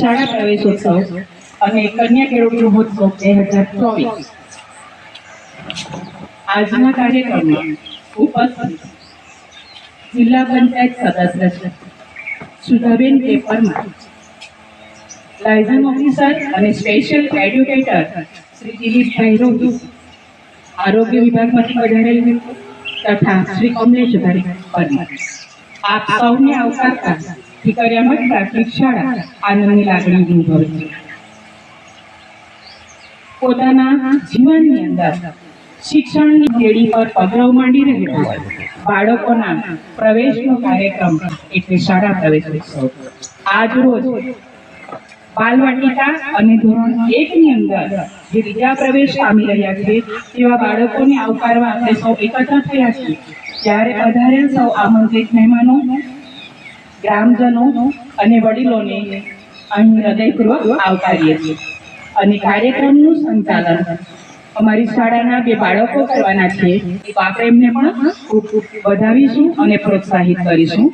શાળા પ્રવેશોત્સવ અને કન્યા ખેડૂત મહોત્સવ બે હજાર ચોવીસ. આજના કાર્યક્રમમાં ઉપસ્થિત જિલ્લા પંચાયત સદસ્ય Sudhaben K Parmar liaison officer અને સ્પેશિયલ એડ્યુકેટર શ્રી દિલીપભાઈ રોહી આરોગ્ય વિભાગમાંથી વધારેલ તથા શ્રી કમલેશભાઈ પરમાર. આપ સૌને આવકારતા ઠીકરિયામઠ પ્રાથમિક શાળા આનંદની લાગણી અનુભવે પોતાના જીવનની અંદર શિક્ષણની કેડી પર પગરવ માંડી રહેલા બાળકોના પ્રવેશનો કાર્યક્રમ એટલે શાળા પ્રવેશ ઉત્સવ આજ રોજ બાલવાટિકા અને ધોરણ એકની અંદર જે બીજા પ્રવેશ પામી રહ્યા છે તેવા બાળકોને આવકારવા આપણે સૌ એકત્ર થયા છીએ. ત્યારે પધારેલ સૌ આમંત્રિત મહેમાનો ગ્રામજનો અને વડીલોને અહીં હૃદયપૂર્વક આવકારીએ છીએ અને કાર્યક્રમનું સંચાલન અમારી શાળાના બે બાળકો કરવાના છે. તો આપણે એમને પણ ખૂબ વધાવીશું અને પ્રોત્સાહિત કરીશું.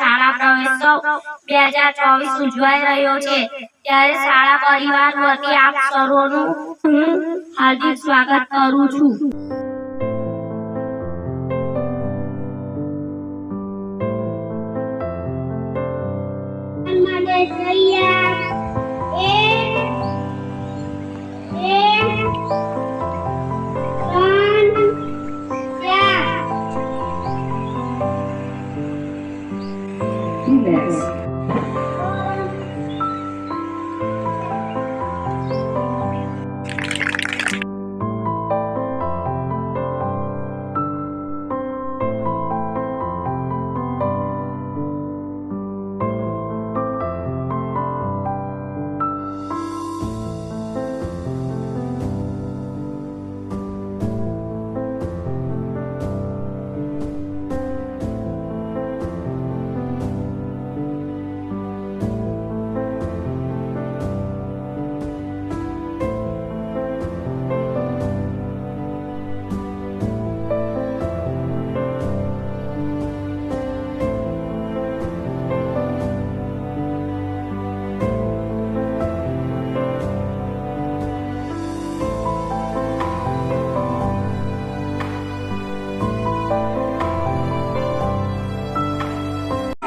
શાળા પ્રવેશોત્સવ બે હજાર ચોવીસ ઉજવાઈ રહ્યો છે. ત્યારે શાળા પરિવાર વતી આપ સર્વોનું હું હાર્દિક સ્વાગત કરું છું. માટે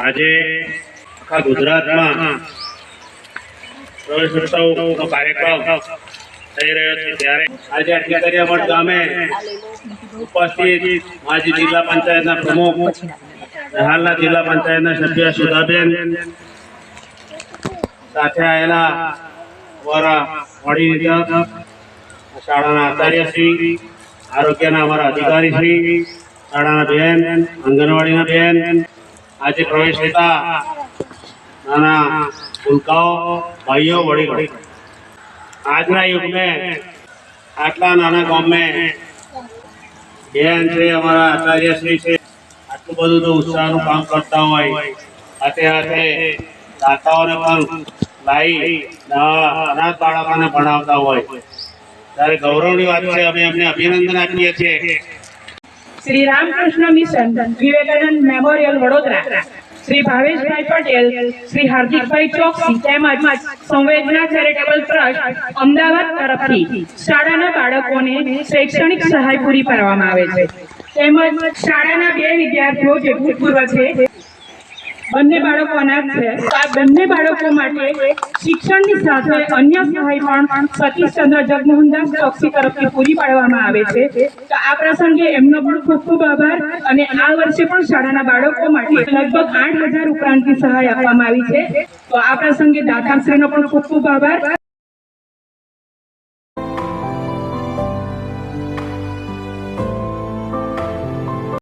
આજે આખા ગુજરાતમાં પ્રવેશોત્સવનો કાર્યક્રમ થઈ રહ્યો છે. ત્યારે આજે ટીકરિયામઠ ગામે ઉપસ્થિત માજી જિલ્લા પંચાયતના પ્રમુખ, હાલના જિલ્લા પંચાયતના સભ્ય સુધાબેન સાથે આવેલા અમારા વડીલ શાળાના આચાર્યશ્રી આરોગ્યના અમારા અધિકારીશ્રી શાળાના બેન, આંગણવાડીના બેન આજે પ્રવેશ લેતા નાના ભૂલકાઓ, ભાઈઓ, વડીલો. આજના યુગ में આટલા નાના ગામ બેન છે, અમારા આચાર્યશ્રી છે, આટલું બધું તો ઉત્સાહનું કામ કરતા હોય સાથે હાથે દાતાઓને પણ લાવી અનાથ બાળકોને ભણાવતા હોય. ત્યારે ગૌરવની વાત છે, અમે એમને અભિનંદન આપીએ છીએ. શ્રી રામકૃષ્ણ મિશન વિવેકાનંદ મેમોરિયલ વડોદરા, શ્રી ભાવેશભાઈ પટેલ, શ્રી હાર્દિકભાઈ ચોકસી તેમજ સંવેદના ચેરિટેબલ ટ્રસ્ટ અમદાવાદ તરફથી શાળાના બાળકોને શૈક્ષણિક સહાય પૂરી પાડવામાં આવે છે. તેમજ શાળાના બે વિદ્યાર્થીઓ જે ભૂતપૂર્વ છે બંને બાળકો અનાથ છે. બંને બાળકો માટે શિક્ષણની સાથે અન્ય સહાય પણ સતીશચંદ્ર જગમોહનદાસ ચોકસી તરફથી પૂરી પાડવામાં આવે છે. તો આ પ્રસંગે એમનો પણ ખૂબ ખૂબ આભાર અને આ વર્ષે પણ શાળાના બાળકો માટે લગભગ આઠ હજાર ઉપરાંતની સહાય આપવામાં આવી છે. તો આ પ્રસંગે દાતાશ્રીનો પણ ખૂબ ખૂબ આભાર.